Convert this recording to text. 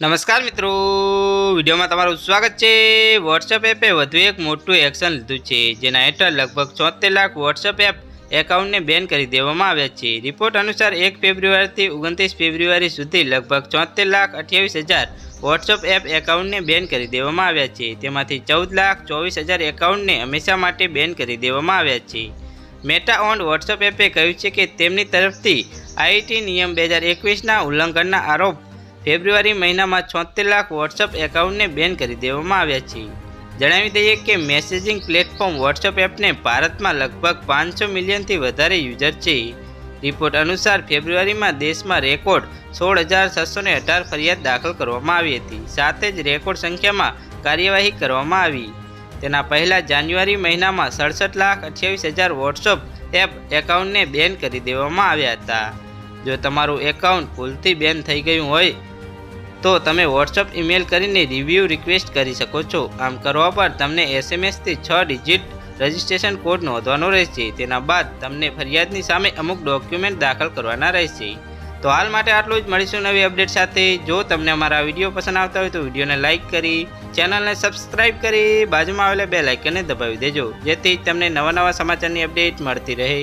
નમસ્કાર મિત્રો. વિડીયોમાં તમારું સ્વાગત છે. વોટ્સએપ એપે વધુ એક મોટું એક્શન લીધું છે, જેના હેઠળ લગભગ ચોતેર લાખ વોટ્સએપ એપ એકાઉન્ટને બેન કરી દેવામાં આવ્યા છે. રિપોર્ટ અનુસાર એક ફેબ્રુઆરીથી ઓગણત્રીસ ફેબ્રુઆરી સુધી લગભગ ચોતેર લાખ અઠ્યાવીસ હજાર વોટ્સએપ એપ એકાઉન્ટને બેન કરી દેવામાં આવ્યા છે. તેમાંથી ચૌદ લાખ ચોવીસ હજાર એકાઉન્ટને હંમેશા માટે બેન કરી દેવામાં આવ્યા છે. મેટા ઓન વોટ્સએપ એપે કહ્યું છે કે તેમની તરફથી આઈટી નિયમ બે હજાર એકવીસના ઉલ્લંઘનના આરોપ ફેબ્રુઆરી મહિનામાં છોતેર લાખ વોટ્સએપ એકાઉન્ટને બેન કરી દેવામાં આવ્યા છે. જણાવી દઈએ કે મેસેજિંગ પ્લેટફોર્મ વોટ્સએપ એપને ભારતમાં લગભગ પાંચસો મિલિયનથી વધારે યુઝર છે. રિપોર્ટ અનુસાર ફેબ્રુઆરીમાં દેશમાં રેકોર્ડ સોળ હજાર છસો ને અઢાર ફરિયાદ દાખલ કરવામાં આવી હતી. સાથે જ રેકોર્ડ સંખ્યામાં કાર્યવાહી કરવામાં આવી. તેના પહેલાં જાન્યુઆરી મહિનામાં સડસઠ લાખ અઠ્યાવીસ હજાર વોટ્સઅપ એપ એકાઉન્ટને બેન કરી દેવામાં આવ્યા હતા. જો તમારું એકાઉન્ટ ભૂલથી બેન થઈ ગયું હોય તો તમે વોટ્સઅપ ઈમેલ કરીને રિવ્યૂ રિક્વેસ્ટ કરી શકો છો. આમ કરવા પર તમને એસએમએસથી છ ડિજિટ રજિસ્ટ્રેશન કોડ નોંધવાનો રહેશે. તેના બાદ તમને ફરિયાદની સામે અમુક ડોક્યુમેન્ટ દાખલ કરવાના રહેશે. તો હાલ માટે આટલું જ. મળીશું નવી અપડેટ સાથે. જો તમને અમારા વીડિયો પસંદ આવતા હોય તો વિડીયોને લાઇક કરી ચેનલને સબસ્ક્રાઇબ કરી, બાજુમાં આવેલા બે લાઇકનને દબાવી દેજો. જેથી તમને નવા નવા સમાચારની અપડેટ મળતી રહે.